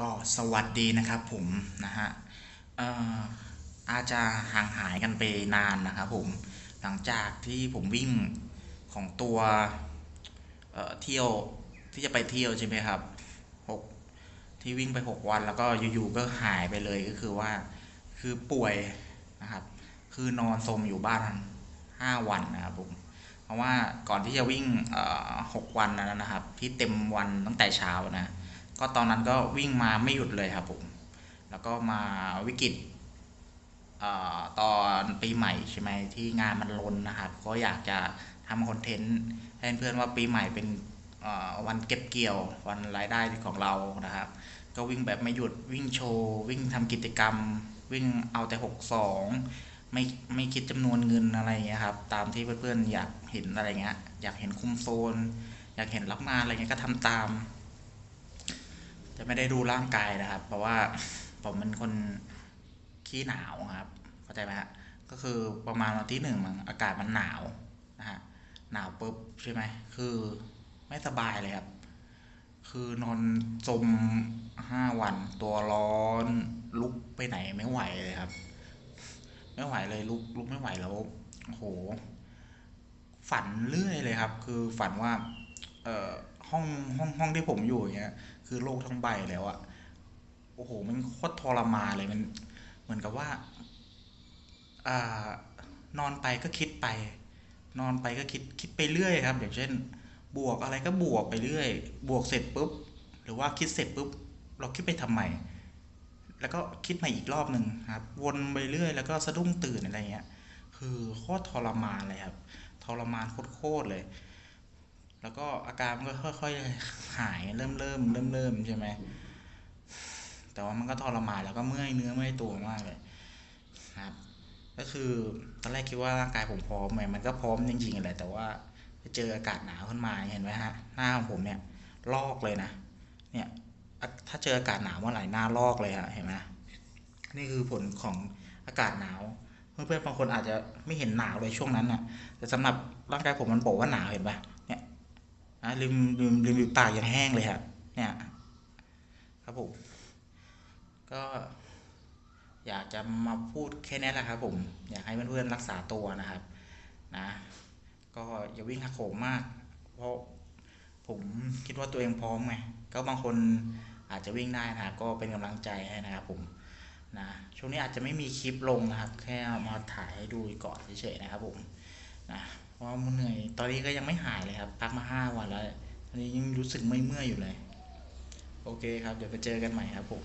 ก็สวัสดีนะครับผมนะฮะอาจจะห่างหายกันไปนานนะครับผมหลังจากที่ผมวิ่งของตัวเเที่ยวที่จะไปเที่ยวใช่ไหมครับหกที่วิ่งไปหกวันแล้วก็อยู่ๆก็หายไปเลยก็คือว่าคือป่วยนะครับ คือนอนสมอยู่บ้านห้าวันนะครับผมเพราะว่าก่อนที่จะวิ่งหกวันนั้นนะครับ ที่เต็มวันตั้งแต่เช้านะ ก็ตอนนั้นก็วิ่งมาไม่หยุดเลยครับผม แล้วก็มาวิกฤตตอนปีใหม่ใช่ไหมที่งานมันล้นนะครับ ก็อยากจะทำคอนเทนต์ให้เพื่อนว่าปีใหม่เป็นวันเก็บเกี่ยววันรายได้ของเรานะครับ ก็วิ่งแบบไม่หยุดวิ่งโชว์ วิ่งทำกิจกรรม วิ่งเอาแต่หกสองไม่ไม่คิดจำนวนเงินอะไรอย่างเงี้ยครับตามที่เพื่อนๆอยากเห็นอะไรเงี้ยอยากเห็นคุมโซน อยากเห็นรับงานอะไรเงี้ยก็ทำตาม จะไม่ได้ดูร่างกายนะครับ เพราะว่าผมเป็นคนขี้หนาวครับเข้าใจไหมฮะก็คือประมาณวันที่หนึ่งมันอากาศมันหนาวนะฮะหนาวปุ๊บใช่ไหมคือไม่สบายเลยครับ คือนอนจมห้าวันตัวร้อนลุกไปไหนไม่ไหวเลยครับ ไม่ไหวเลยลุกลุกไม่ไหวแล้วโอ้โห ฝันเรื่อยเลยครับ คือฝันว่า ห้องห้องห้องที่ผมอยู่อย่างเงี้ย คือโลกทั้งใบแล้วอะโอ้โห มันโคตรทรมานเลยมันเหมือนกับว่าอ่านอนไปก็คิดไป นอนไปก็คิดคิดไปเรื่อยครับ อย่างเช่น บวกอะไรก็บวกไปเรื่อย บวกเสร็จปุ๊บ หรือว่าคิดเสร็จปุ๊บ เราคิดไปทำไมแล้วก็คิดใหม่อีกรอบหนึ่งครับ วนไปเรื่อย แล้วก็สะดุ้งตื่นอะไรเงี้ย คือโคตรทรมานเลยครับ ทรมานโคตรๆเลย แล้วก็อาการมันก็ค่อยๆหายเริ่มเริ่มเริ่มเริ่มใช่ไหมแต่ว่ามันก็ทรมานแล้วก็เมื่อยเนื้อเมื่อยตัวมากเลยครับ ก็คือตอนแรกคิดว่าร่างกายผมพร้อมไหมมันก็พร้อมจริงๆแหละแต่ว่าเจออากาศหนาวขึ้นมาเห็นไหมฮะหน้าของผมเนี่ยลอกเลยนะเนี่ยถ้าเจออากาศหนาวเมื่อไหร่หน้าลอกเลยฮะเห็นไหมนี่คือผลของอากาศหนาวเพื่อนๆบางคนอาจจะไม่เห็นหนาวเลยช่วงนั้นน่ะแต่สำหรับร่างกายผมมันบอกว่าหนาวเห็นปะ นะริมริมริมริมปากยังแห้งเลยครับเนี่ยครับผมก็อยากจะมาพูดแค่นี้แหละครับผมอยากให้เพื่อนๆรักษาตัวนะครับนะก็อย่าวิ่งหักโหมมาก เพราะผมคิดว่าตัวเองพร้อมไงก็บางคนอาจจะวิ่งได้นะครับก็เป็นกำลังใจให้นะครับผมนะช่วงนี้อาจจะไม่มีคลิปลงนะครับ แค่มาถ่ายให้ดูก่อนเฉยๆนะครับผม เพราะว่ามันเหนื่อย ตอนนี้ก็ยังไม่หายเลยครับพักมาห้าวันแล้วตอนนี้ยังรู้สึกไม่เมื่อยอยู่เลย โอเคครับ เดี๋ยวไปเจอกันใหม่ครับผม